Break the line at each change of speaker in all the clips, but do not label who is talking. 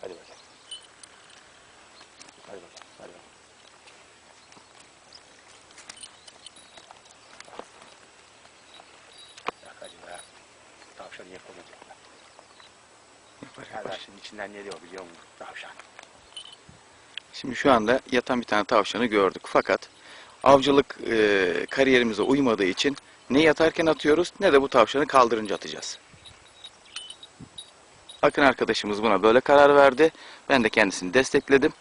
Hadi bakayım. Hadi bakayım. Hadi bakayım. Bak hadi be. Tavşan. Hadi şimdi içinden ne diyor biliyor musun? Tavşan.
Şimdi şu anda yatan bir tane tavşanı gördük. Fakat avcılık e, kariyerimize uymadığı için ne yatarken atıyoruz ne de bu tavşanı kaldırınca atacağız. Bakın arkadaşımız buna böyle karar verdi. Ben de kendisini destekledim.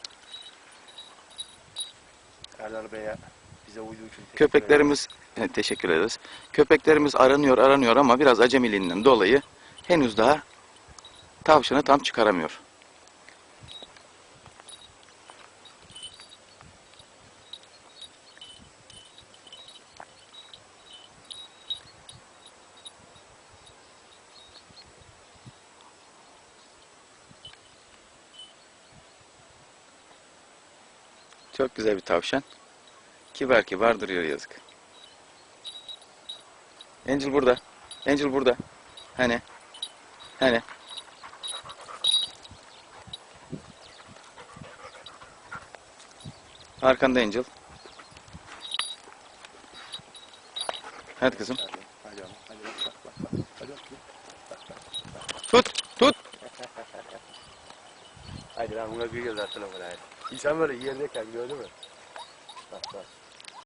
Erdal Bey'e bize uyduğu için teşekkür.
Köpeklerimiz e, teşekkür ederiz. Köpeklerimiz aranıyor aranıyor ama biraz acemiliğinden dolayı henüz daha tavşanı tam çıkaramıyor. Çok güzel bir tavşan. Kibar kibar duruyor yazık. Angel burada. Angel burada. Hani? Hani? Arkanda Angel. Hadi kızım. Tut, tut.
Hadi lan buna gülüyor zaten o kadar. İnsan böyle yerdeyken gördü mü? Bak bak.